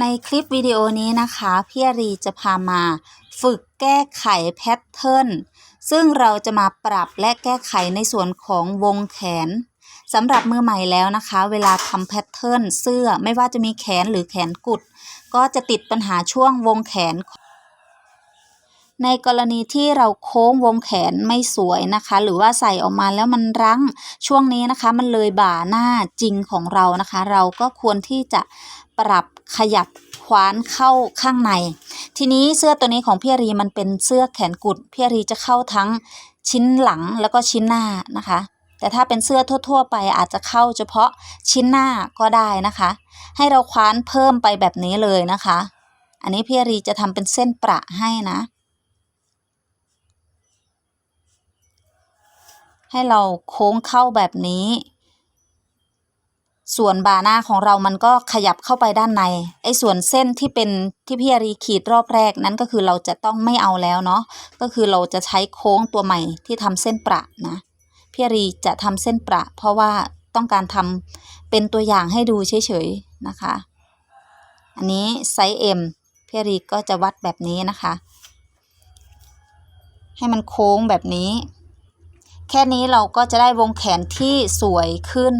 ในคลิปวิดีโอนี้นะคะพี่รีจะพามาฝึกแก้ไขแพทเทิร์นซึ่งเราจะมาปรับและแก้ไขในส่วนของวงแขนสำหรับมือใหม่แล้วนะคะ เวลาทำแพทเทิร์นเสื้อไม่ว่าจะมีแขนหรือแขนกุด ก็จะติดปัญหาช่วงวงแขน ในกรณีที่เราโค้งวงแขนไม่สวยนะคะ หรือว่าใส่ออกมาแล้วมันรั้งช่วงนี้นะคะ มันเลยบ่าหน้าจริงของเรานะคะ เราก็ควรที่จะปรับขยับคว้านเข้าข้างใน ทีนี้เสื้อตัวนี้ของพี่รีมันเป็นเสื้อแขนกุดพี่รีจะเข้าทั้งชิ้นหลังแล้วก็ชิ้นหน้านะคะ แต่ถ้าเป็นเสื้อทั่ว ๆ ไปอาจจะเข้าเฉพาะชิ้นหน้าก็ได้นะคะ ให้เราคว้านเพิ่มไปแบบนี้เลยนะคะ อันนี้พี่รีจะทำเป็นเส้นประให้นะ ให้เราโค้งเข้าแบบนี้ ส่วนบาหน้าของเรามันก็ขยับเข้าไปด้านใน ไอ้ส่วนเส้นที่เป็นที่พี่อารีขีดรอบแรกนั้นก็คือเราจะต้องไม่เอาแล้วเนาะ ก็คือเราจะใช้โค้งตัวใหม่ที่ทำเส้นประนะพี่อารีจะทำเส้นประ เพราะว่าต้องการทำเป็นตัวอย่างให้ดูเฉยๆนะคะ อันนี้ไซส์ M พี่อารีก็จะวัดแบบนี้นะคะ ให้มันโค้งแบบนี้ แค่นี้เราก็จะได้วงแขนที่สวยขึ้น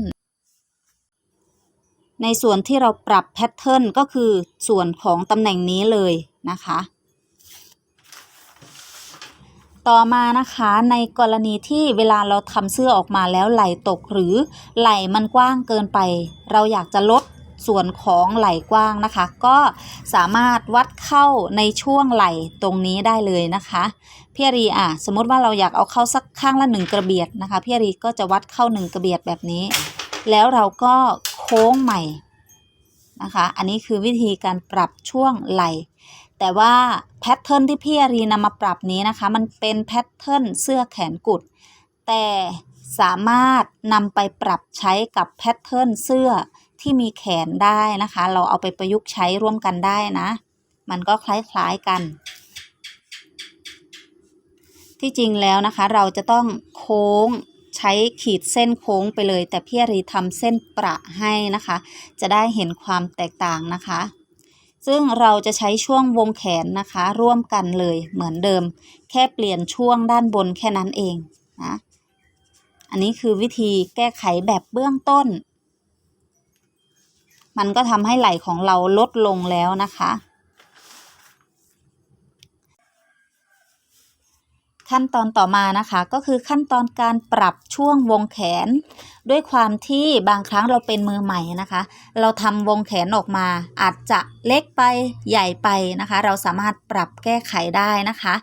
ในส่วนที่เราปรับแพทเทิร์นก็คือส่วนของตำแหน่งนี้เลยนะคะ ต่อมานะคะในกรณีที่เวลาเราทำเสื้อออกมาแล้วไหล่ตกหรือไหล่มันกว้างเกินไป เราอยากจะลด ส่วนของไหล่กว้างนะคะ ก็สามารถวัดเข้าในช่วงไหล่ตรงนี้ได้เลยนะคะพี่อารีอะสมมติว่าเราอยากเอาเข้าสักข้างละหนึ่งกระเบียดนะคะพี่อารีก็จะวัดเข้าหนึ่งกระเบียดแบบนี้ แล้วเราก็โค้งใหม่นะคะ อันนี้คือวิธีการปรับช่วงไหล่แต่ว่าแพทเทิร์นที่พี่อารีนำมาปรับนี้นะคะ มันเป็นแพทเทิร์นเสื้อแขนกุด แต่สามารถนำไปปรับใช้กับแพทเทิร์นเสื้อ ที่มีแขนได้นะคะ เราเอาไปประยุกต์ใช้ร่วมกันได้นะ มันก็คล้ายๆกัน ที่จริงแล้วนะคะ เราจะต้องโค้งใช้ขีดเส้นโค้งไปเลย แต่พี่รีทำเส้นประให้นะคะ จะได้เห็นความแตกต่างนะคะ ซึ่งเราจะใช้ช่วงวงแขนนะคะ ร่วมกันเลยเหมือนเดิม แค่เปลี่ยนช่วงด้านบนแค่นั้นเองนะ อันนี้คือวิธีแก้ไขแบบเบื้องต้น มันก็ทำให้ไหล่ของเราลดลงแล้วนะคะ ขั้นตอนต่อมานะคะก็คือขั้นตอนการปรับช่วงวงแขน ด้วยความที่บางครั้งเราเป็นมือใหม่นะคะ เราทำวงแขนออกมา อาจจะเล็กไปใหญ่ไปนะคะ เราสามารถปรับแก้ไขได้นะคะ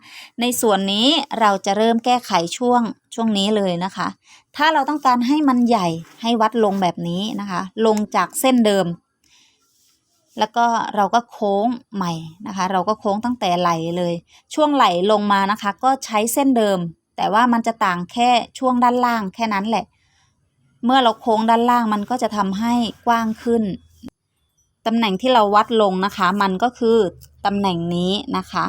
ในส่วนนี้เราจะเริ่มแก้ไขช่วง ช่วงนี้เลยนะคะ ถ้าเราต้องการให้มันใหญ่ให้วัดลงแบบนี้นะคะ ลงจากเส้นเดิม แล้วก็เราก็โค้งใหม่นะคะ เราก็โค้งตั้งแต่ไหลเลย ช่วงไหลลงมานะคะ ก็ใช้เส้นเดิม แต่ว่ามันจะต่างแค่ช่วงด้านล่างแค่นั้นแหละ เมื่อเราโค้งด้านล่างมันก็จะทำให้กว้างขึ้นตำแหน่งที่เราวัดลงนะคะ มันก็คือตำแหน่งนี้นะคะ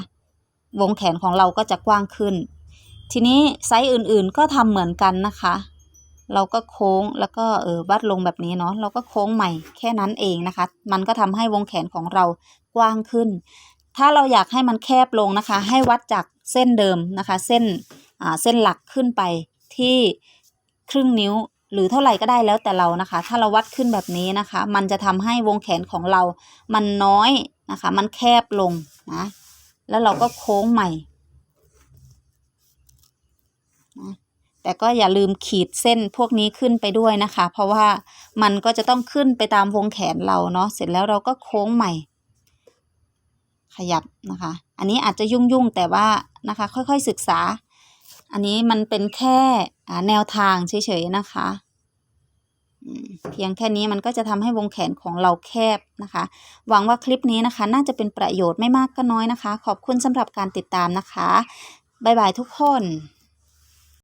วงแขนของเราก็จะกว้างขึ้น ทีนี้ไซส์อื่นๆก็ทำเหมือนกันนะคะ เราก็โค้งแล้วก็เออวัดลงแบบนี้เนาะเราก็โค้งใหม่แค่นั้นเองนะคะ มันก็ทำให้วงแขนของเรากว้างขึ้น ถ้าเราอยากให้มันแคบลงนะคะ ให้วัดจากเส้นเดิมนะคะ เส้นอ่าเส้นหลักขึ้นไปที่ครึ่งนิ้วหรือเท่าไหร่ก็ได้แล้วแต่เรานะคะ ถ้าเราวัดขึ้นแบบนี้นะคะ มันจะทำให้วงแขนของเรา มันน้อยนะคะ มันแคบลงนะ แล้วเราก็โค้งใหม่นะ แต่ก็อย่าลืมขีดเส้นพวกนี้ขึ้นไปด้วยนะคะ เพราะว่ามันก็จะต้องขึ้นไปตามวงแขนเราเนาะเสร็จแล้วเราก็โค้งใหม่ ขยับนะคะ อันนี้อาจจะยุ่งๆแต่ว่านะคะ ค่อยๆศึกษา อันนี้มันเป็นแค่แนวทางเฉยๆนะคะเพียงแค่นี้มันก็จะทำให้วงแขนของเราแคบนะคะ หวังว่าคลิปนี้นะคะ น่าจะเป็นประโยชน์ไม่มากก็น้อยนะคะ ขอบคุณสำหรับการติดตามนะคะ บ๊ายบายทุกคน